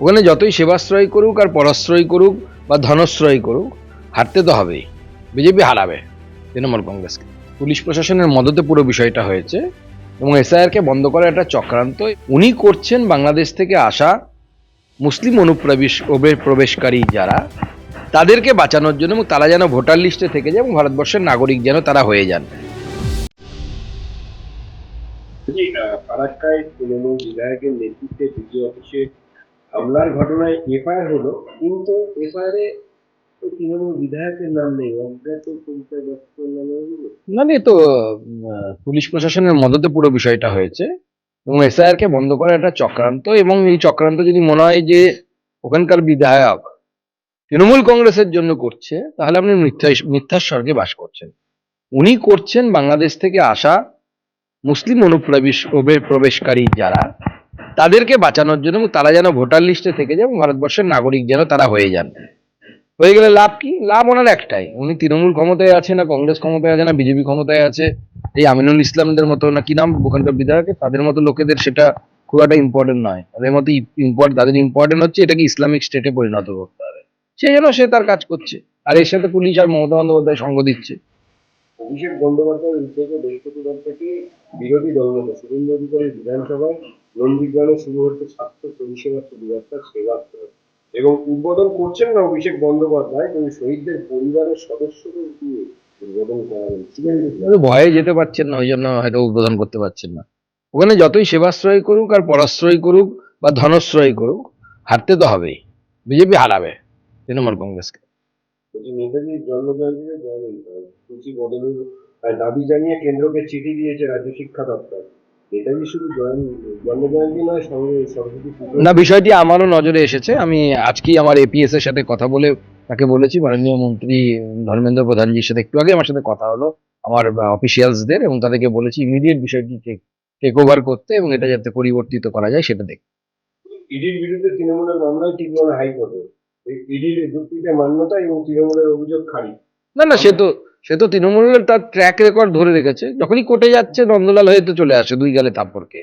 ওখানে যতই সেবাশ্রয় করুক আর পরাশ্রয় করুক বা ধনশ্রয় করুক হারতে তো হবেই। বিজেপি হারাবে তৃণমূল কংগ্রেসকে। পুলিশ প্রশাসনের মদতে পুরো বিষয়টা হয়েছে এবং এসআইআরকে বন্ধ করার একটা চক্রান্ত। উনি করছেন বাংলাদেশ থেকে আসা মুসলিম অনুপ্রবেশ প্রবে- প্রবেশকারী যারা, তাদেরকে বাঁচানোর জন্য এবং তারা যেন ভোটার লিস্টে থেকে যায় এবং ভারতবর্ষের নাগরিক যেন তারা হয়ে যান। ফারাক্কায় তৃণমূল বিধায়কের নেতৃত্বে বিডিও অফিসে হামলার ঘটনায় এফআইআর হলো? কিন্তু এফআইআর এ তো তৃণমূল বিধায়কের নাম নেই। অজ্ঞাত পরিচয় ব্যক্তির নামে হলো তো পুলিশ প্রশাসনের মদতে পুরো বিষয়টা হয়েছে। এবং এসআইআর কে বন্ধ করার একটা চক্রান্ত। এবং এই চক্রান্ত যদি মনে হয় যে ওখানকার বিধায়ক তৃণমূল কংগ্রেসের জন্য করছে তাহলে আপনি মিথ্যা মিথ্যার স্বর্গে বাস করছেন। উনি করছেন বাংলাদেশ থেকে আসা মুসলিম অনুপ্রবেশ প্রবে- প্রবেশকারী যারা তাদেরকে বাঁচানোর জন্য এবং তারা যেন ভোটার লিস্টে থেকে যায় এবং ভারতবর্ষের নাগরিক যেন তারা হয়ে যান। হয়ে গেলে লাভ কি? লাভ ওনার একটাই। উনি তৃণমূল ক্ষমতায় আছে না কংগ্রেস ক্ষমতায় আছে না বিজেপি ক্ষমতায় আছে? এই আমিনুল ইসলামদের মতো না কি নাম? ওখানকার বিধায়ক? তাদের মতো লোকেদের সেটা খুব একটা ইম্পর্টেন্ট নয়। তাদের মতো ইম্পর্টেন্ট তাদের ইম্পর্টেন্ট হচ্ছে এটাকে ইসলামিক স্টেটে পরিণত করতে হবে। সেই জন্য সে তার কাজ করছে। আর এর সাথে পুলিশ আর মমতা বন্দ্যোপাধ্যায় সঙ্গ দিচ্ছে। অভিষেক বন্দ্যোপাধ্যায়ের উদ্যোগে বৃহস্পতিবার থেকে বিরোধী দলনেতা শুভেন্দু অধিকারী বিধানসভায় নন্দীগ্রামে শুরু হচ্ছে স্বাস্থ্য পরিষেবা সুবিধার সেবা এবং উদ্বোধন করছেন না অভিষেক বন্দ্যোপাধ্যায় কিন্তু শহীদদের পরিবারের সদস্যদের দিয়ে ভয়ে যেতে পারছেন না, ওই জন্য হয়তো উদ্বোধন করতে পারছেন না। ওখানে যতই সেবাশ্রয় করুক আর পরাশ্রয় করুক বা ধনশ্রয় করুক, হারতে তো হবেই। বিজেপি হারাবে, তৃণমূল কংগ্রেসকে। নেতাজির জন্মজয়ন্তীতে সূচি বদলের দাবি জানিয়ে কেন্দ্রকে চিঠি দিয়েছে রাজ্য শিক্ষা দপ্তর। নেতাজি না বিষয়টি আমারও নজরে এসেছে। আমি আজকেই আমার এপিএস এর সাথে কথা বলে তাকে বলেছি মাননীয় মন্ত্রী ধর্মেন্দ্র প্রধানজির সাথে একটু আগে আমার সাথে কথা হলো আমার অফিসিয়ালসদের এবং তাদেরকে বলেছি ইমিডিয়েট বিষয়টি টেক ওভার করতে এবং এটা যাতে পরিবর্তিত করা যায় সেটা দেখ ইডির বিরুদ্ধে তৃণমূলের মামলায় ঠিকভাবে হাইকোর্টে। খারিজ। না না, সে তো সে তো তৃণমূলের তার ট্র্যাক রেকর্ড ধরে রেখেছে। যখনই কোর্টে যাচ্ছে, নন্দলাল হয়ে তো চলে আসে দুই গালে তারপরকে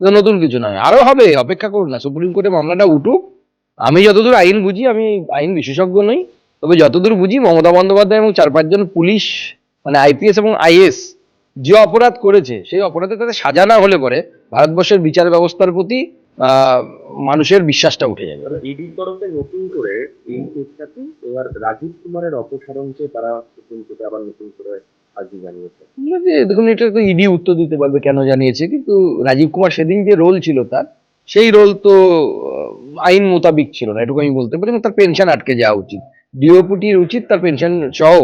তো নতুন কিছু নয়। আরও হবে, অপেক্ষা করুন না। সুপ্রিম কোর্টে মামলাটা উঠুক। আমি যতদূর আইন বুঝি, আমি আইন বিশেষজ্ঞ নই। তবে যতদূর বুঝি, মমতা বন্দ্যোপাধ্যায় এবং চার, পাঁচজন পুলিশ মানে আইপিএস এবং আইএস যে অপরাধ করেছে, সেই অপরাধে তাদের সাজা না হলে পরে ভারতবর্ষের বিচার ব্যবস্থার প্রতি মানুষের বিশ্বাসটা উঠে যাবে ইডির তরফে নতুন করে এই কেসটাতে এবার রাজীব কুমারের অপসারণকে তারা সুপ্রিম কোর্টে আবার নতুন করে আর্জি জানিয়েছে। দেখুন এটা তো ইডি উত্তর দিতে পারবে কেন জানিয়েছে কিন্তু রাজীব কুমার সেদিন যে রোল ছিল তার সেই রোল তো আইন মোতাবিক ছিল না এটুকু আমি বলতে পারি এবং তার পেনশন আটকে যাওয়া উচিত। ডিওপিটির উচিত তার পেনশন সহ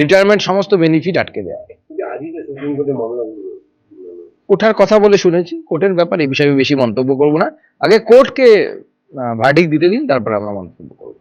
রিটায়ারমেন্ট সমস্ত বেনিফিট আটকে দেওয়া। ওঠার কথা বলে শুনেছি। কোর্টের ব্যাপারে এই বিষয়ে বেশি মন্তব্য করব না। আগে কোর্টকে ভার্ডিক দিতে দিন, তারপর আমরা মন্তব্য করব।